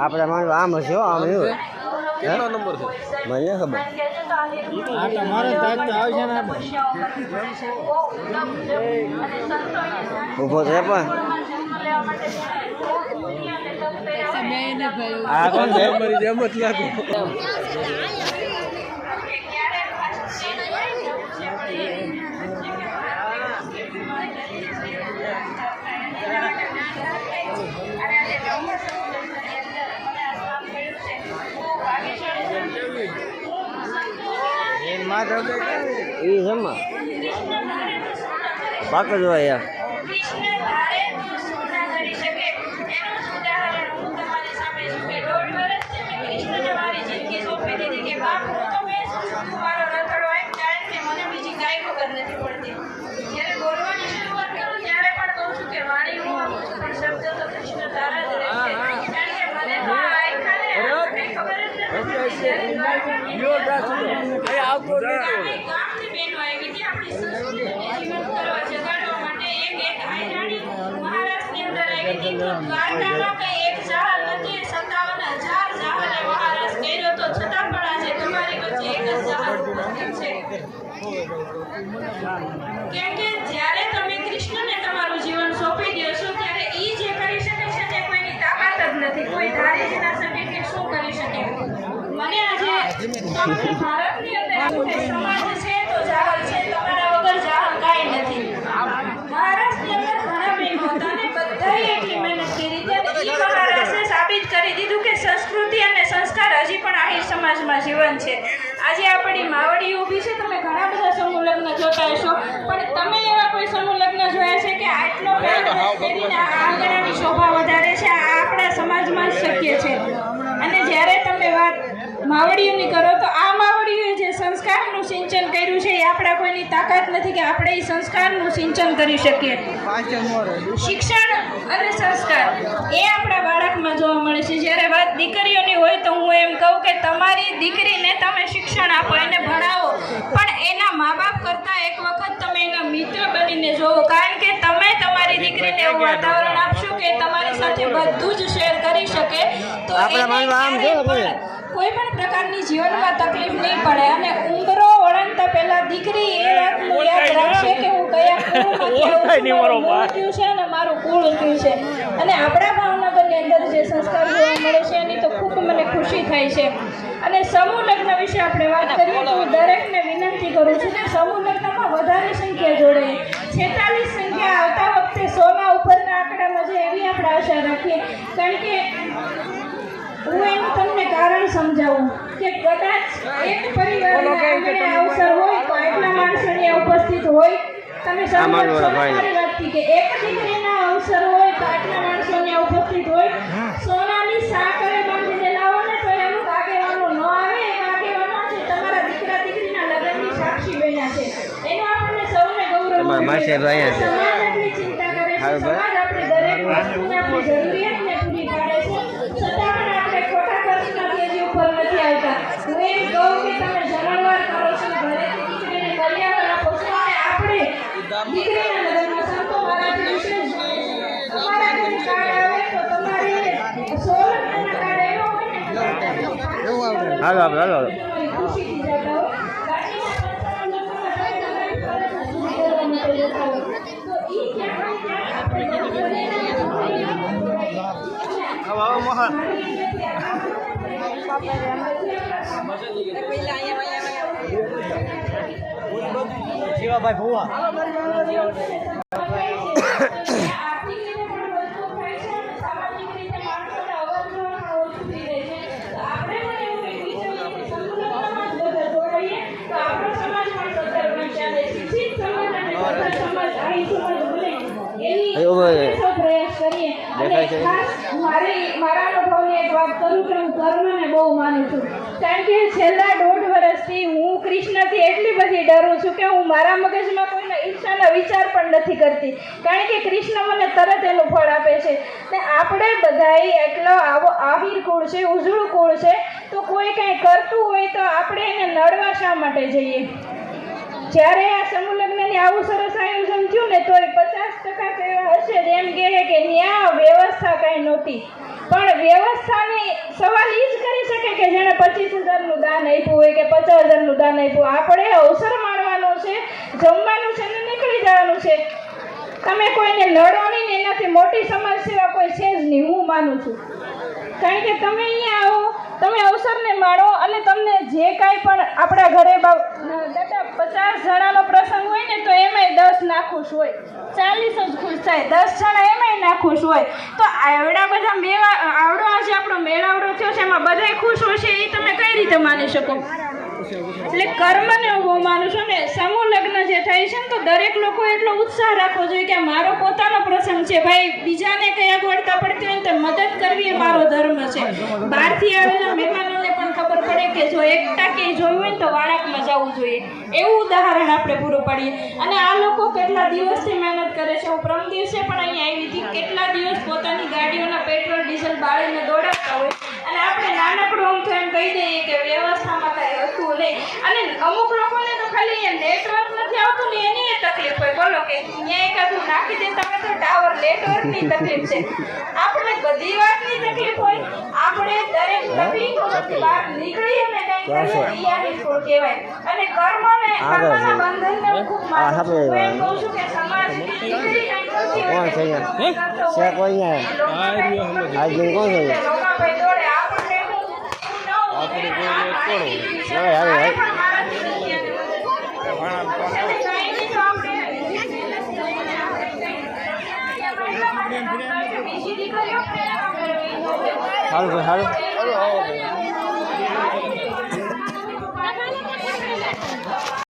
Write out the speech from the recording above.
આપણે માનવું આમ હશે આમ એવું. કેટલો નંબર છે? મને ખબર. આ તમારે તાજ તો આવશે ને ઊભો છે પણ. આ કોણ છે? મારી જેમ જ લાગે. એ જમા પાક જ હોય યાર કૃષ્ણ ધારે સુના કરી શકે એનું જ ઉદાહરણ હું તમારી સામે છું કે દોઢ વર્ષથી મેં કૃષ્ણને મારી જિંદગી સોંપી દીધી કે બાપ હું તો બેસું છું તું મારો રથડો એમ કારણ કે મને બીજી કાંઈ ખબર નથી પડતી જ્યારે બોલવાની શરૂઆત કરું ત્યારે પણ કહું છું કે વાણી હું આપું છું પણ શબ્દ તો કૃષ્ણ તારા જ રહેશે કારણ કે મને તો આ આયખાને કંઈ ખબર જ નથી પડતી. જ્યારે આવતો ગામની ગામની બહેનો આવી હતી આપણી સંસ્કૃતિને જીવંત કરવા જગાડવા માટે એક એક આયરાણી મહારાષ્ટ્રની અંદર આવી હતી તો દ્વારકામાં કંઈ એક જહાજ નથી સત્તાવન હજાર જહાજે મહારાજ કર્યો તો છતાં પણ આજે તમારી વચ્ચે એક જ જહાજ ઉપસ્થિત છે કેમ કે જ્યારે તમે કૃષ્ણને તમારું જીવન સોંપી દો ત્યારે એ જે કરી છે તે કોઈની તાકાત જ નથી. કે શું કરી શકે? મને આજે ભારતની અંદર સમાજ છે તો જાહલ છે તમારા વગર જાહલ કાંઈ નથી મહારાષ્ટ્રની અંદર ઘણા બહેનો હતા અને બધાએ એટલી મહેનત કરી હતી અને ઈ મહારાષ્ટ્રે દીધું કે સંસ્કૃતિ અને સંસ્કાર હજી પણ આહિર સમાજમાં જીવન છે. આજે આપણી માવડી ઊભી છે તમે ઘણા બધા સમૂહ લગ્ન જોતા હશો પણ તમે એવા કોઈ સમૂહ લગ્ન જોયા છે કે આટલો પહેરીને આ આંગણાની શોભા વધારે છે આ આપણા સમાજમાં જ શક્ય છે. અને જ્યારે તમે વાત માવડીઓની કરો સંસ્કારનું સિંચન કર્યું છે, એ આપણા કોઈની તાકાત નથી કે આપણે એ સંસ્કારનું સિંચન કરી શકીએ. શિક્ષણ અને સંસ્કાર, એ આપણા બાળકમાં જોવા મળે છે. જ્યારે વાત દીકરીઓની હોય તો હું એમ કહું કે તમારી દીકરીને તમે શિક્ષણ આપો, એને ભણાવો. પણ એના મા બાપ કરતાં એક વખત તમે એના મિત્ર બનીને જોવો. કારણ કે તમે તમારી દીકરીને એવું વાતાવરણ આપશો કે તમારી સાથે બધું જ શેર કરી શકે. તો આપણા માનવા આમ કોઈ પણ પ્રકારની જીવનમાં તકલીફ નહીં પડે. અને ઉંબરો ઓળંગતા પહેલા દીકરી એ વાતનું યાદ રાખશે કે હું કયા મારું મૂળ છે અને મારું કુળ કયું છે. અને આપણા ભાવનગરની અંદર જે સંસ્કાર જોવા મળે છે એની તો ખૂબ મને ખુશી થાય છે. અને સમૂહ લગ્ન વિશે આપણે વાત કરીએ તો હું દરેકને વિનંતી કરું છું કે સમૂહ લગ્નમાં વધારે સંખ્યા જોડે. છેતાલીસ સંખ્યા આવતા વખતે સોના ઉપરના આંકડામાં જે એવી આપણે આશા રાખીએ. કારણ કે હું એનું તમને કારણ સમજાવું કે કદાચ એક પરિવારના આંગણે અવસર હોય તો આટલા માણસો ત્યાં ઉપસ્થિત હોય તમે સમજો કે એક દીકરીના અવસર હોય તો આટલા માણસો ત્યાં ઉપસ્થિત હોય. સોનાની સાકરે બાંધીને લાવો ને તો એનું આગેવાનો ન આવે એ આગેવાનો છે તમારા દીકરા દીકરીના લગ્નની સાક્ષી બન્યા છે. એનો આપણને સૌને ગૌરવ. સમાજ આપણી ચિંતા કરે છે. સમાજ આપણે દરેક વસ્તુને આપણી જરૂરિયાતને પૂરી પાડે છે છતાં પણ આપણે ખોટા ખર્ચના તેજી ઉપર નથી આવતા હું એમ કહું કે તમે જમણવાર કરો છો ઘરેથી દીકરીને કરિયાવર આપો છો અને આપણે દીકરીના લગ્નમાં સંતો મહારાજ વિશે તમારા ઘરે કાર્ડ આવે તો તમારે સોળ લગ્નના કાર્ડ આવ્યો હોય ને તો હાલો હાલો હાલો. તમારી ખુશીથી જતા હો. બાકીના સંસ્થાઓના કામમાં તમારે તો ઈ ક્યાંક ને ક્યાંક આપણે જીવાભાઈ ભુવા? દેખાય છે? મારી મારા અનુભવની એક વાત કરું કે હું કર્મને બહુ માનું છું. કારણ કે છેલ્લા દોઢ વર્ષથી હું કૃષ્ણથી એટલી બધી ડરું છું કે હું મારા મગજમાં કોઈના ઈચ્છાના વિચાર પણ નથી કરતી. કારણ કે કૃષ્ણ મને તરત એનું ફળ આપે છે. ને આપણે બધાએ એટલો આવો આહિર કુળ છે, ઉજળું કુળ છે, તો કોઈ કાંઈ કરતું હોય તો આપણે એને નડવા શા માટે જઈએ? જ્યારે આ સમુલગ્નની આવું સરસ આયોજન થયું ને તો એ પચાસ ટકા એવા હશે એમ કહે કે ત્યાં વ્યવસ્થા કાંઈ નહોતી. પણ વ્યવસ્થાની સવાલ એ જ કરી શકે કે જેણે પચીસ હજારનું દાન આપ્યું હોય કે પચાસ હજારનું દાન આપ્યું આપણે અવસર માણવાનો છે. જમવાનું છે ને નીકળી જવાનું છે. તમે કોઈને લડો નહીં ને એનાથી મોટી સમાજ સેવા કોઈ છે જ નહીં, હું માનું છું. કારણ કે તમે અહીંયા આવો, તમે અવસરને માણો અને તમને જે કાંઈ પણ આપણા ઘરે દાદા, પચાસ જણાનો પ્રસંગ હોય ને તો એમાંય દસ નાખુશ હોય. ચાલીસ જ ખુશ થાય. દસ જણા એમાંય નાખુશ હોય. તો આવડા બધા મેળા આવડો આજે આપણો મેળાવડો થયો છે, એમાં બધાય ખુશ હશે એ તમે કઈ રીતે માની શકો? એટલે કર્મને હું માનું છું ને, સમૂહ લગ્ન જે થાય છે ને, તો દરેક લોકો એટલો ઉત્સાહ રાખવો જોઈએ કે મારો પોતાનો પ્રસંગ છે. ભાઈ, બીજાને કઈ અગવડતા પડતી હોય ને તો મદદ કરવી એ મારો ધર્મ છે. બહારથી આવેલા મહેમાનો ખબર પડે કે જો એકતા કે જોયું હોય તો વાળાકમાં જવું જોઈએ. એવું ઉદાહરણ આપણે પૂરું પાડીએ. અને આ લોકો કેટલા દિવસથી મહેનત કરે છે? હું પ્રમ દિવસે પણ અહીંયા આવી હતી. કેટલા દિવસ પોતાની ગાડીઓના પેટ્રોલ, ડીઝલ બાળીને દોડાવતા હોય? અને આપણે નાનકડું અમથું એમ કહી દઈએ કે નહીં અને અમુક લોકોને તો ખાલી અહીંયા નેટવર્ક નથી આવતું ને એની તકલીફ હોય. બોલો કે અહીંયા એકાદું નાખી દે તમે તો ટાવર નેટવર્કની તકલીફ છે. આપણે બધી વાતની તકલીફ હોય. આપણે દરેક તકલીફોમાંથી બહાર નીકળીએ ને કંઈક કરીએ તૈયારી કહેવાય. અને કર્મને. કર્મના બંધનને ખૂબ માનું હું એમ કહું છું કે કંઈક કોણ છે અહીંયા? છે કોઈ અહીંયા? કોણ છે અહીંયા? લોકાભાઈ દોડે, આપણને એવું હોય. કાંઈ આપણે દીકરીઓ પ્રેરણા મેળવી. સારું ભાઈ સારું